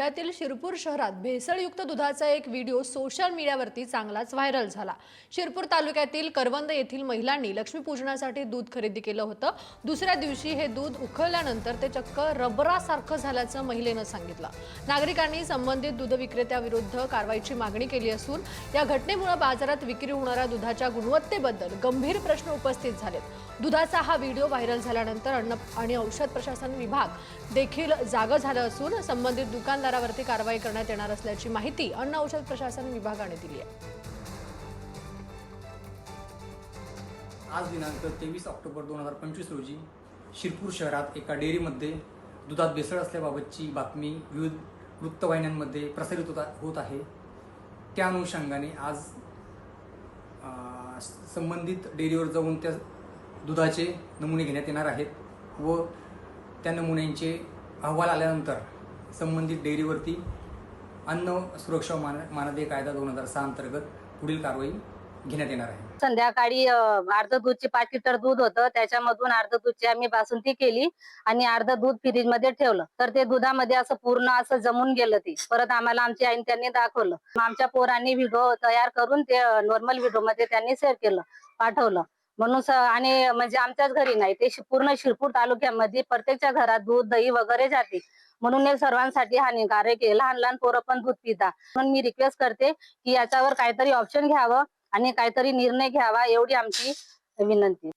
धुळ्यातील शिरपूर शहरात भेसळयुक्त दुधाचा एक व्हिडिओ सोशल मीडियावरती चांगलाच व्हायरल झाला. शिरपूर तालुक्यातील करवंद येथील महिलांनी लक्ष्मीपूजनासाठी दूध खरेदी केलं होतं. दुसऱ्या दिवशी हे दूध उखळल्यानंतर ते चक्क रबरासारखं झाल्याचं महिलेनं सांगितलं. नागरिकांनी संबंधित दूध विक्रेत्याविरुद्ध कारवाईची मागणी केली असून या घटनेमुळे बाजारात विक्री होणाऱ्या दुधाच्या गुणवत्तेबद्दल गंभीर प्रश्न उपस्थित झालेत. दुधाचा हा व्हिडिओ व्हायरल झाल्यानंतर अन्न आणि औषध प्रशासन विभाग देखील जागं झालं असून संबंधित दुकानदार दुकानदारावरती कारवाई करण्यात येणार असल्याची माहिती अन्न औषध प्रशासन विभागाने दिली आहे. आज दिनांक तेवीस ऑक्टोबर दोन हजार पंचवीस रोजी शिरपूर शहरात एका डेअरीमध्ये दुधात भेसळ असल्याबाबतची बातमी विविध वृत्तवाहिन्यांमध्ये प्रसारित होता होत आहे. त्या अनुषंगाने आज संबंधित डेअरीवर जाऊन त्या दुधाचे नमुने घेण्यात येणार आहेत व त्या नमुन्यांचे अहवाल आल्यानंतर संबंधित डेअरीवरती अन्न सुरक्षा मान मानदे कायदा दोन हजार सहा अंतर्गत पुढील कारवाई घेण्यात येणार आहे. संध्याकाळी अर्ध दूधचे पाच लिटर दूध होतं. त्याच्यामधून अर्ध दूधची आम्ही बासुंदी केली आणि अर्ध दूध फ्रीजमध्ये ठेवलं. तर ते दुधामध्ये असं पूर्ण असं जमून गेलं ते. परत आम्हाला आमची आईन त्यांनी दाखवलं. आमच्या पोरांनी व्हिडिओ तयार करून ते नॉर्मल व्हिडिओमध्ये त्यांनी शेअर केलं पाठवलं. म्हणून आणि म्हणजे आमच्याच घरी नाही ते पूर्ण शिरपूर तालुक्यामध्ये प्रत्येकच्या घरात दूध दही वगैरे जाते. म्हणून हे सर्वांसाठी हानिकारक आहे. लहान लहान पोरं पण दूध पिता. म्हणून मी रिक्वेस्ट करते की याच्यावर काहीतरी ऑप्शन घ्यावं आणि काहीतरी निर्णय घ्यावा एवढी आमची विनंती.